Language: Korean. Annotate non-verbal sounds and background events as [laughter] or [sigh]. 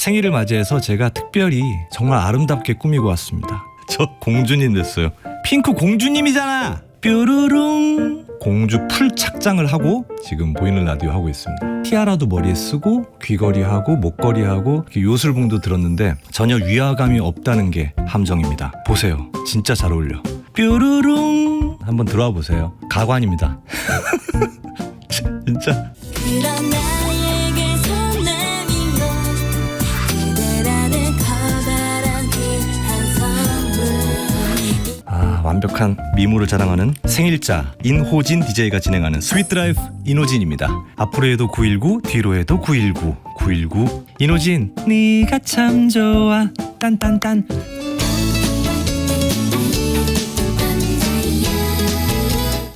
생일을 맞이해서 제가 특별히 정말 아름답게 꾸미고 왔습니다. 저 공주님 됐어요. 핑크 공주님이잖아. 뾰루룽. 공주 풀 착장을 하고 지금 보이는 라디오 하고 있습니다. 티아라도 머리에 쓰고 귀걸이 하고 목걸이 하고 요술봉도 들었는데 전혀 위화감이 없다는 게 함정입니다. 보세요. 진짜 잘 어울려. 뾰루룽. 한번 들어와 보세요. 가관입니다. [laughs] 진짜 완벽한 미모를 자랑하는 생일자 인호진 DJ가 진행하는 스윗 드라이브 인호진입니다. 앞으로 해도 919, 뒤로 해도 919, 919. 인호진, 네가 참 좋아. 딴딴딴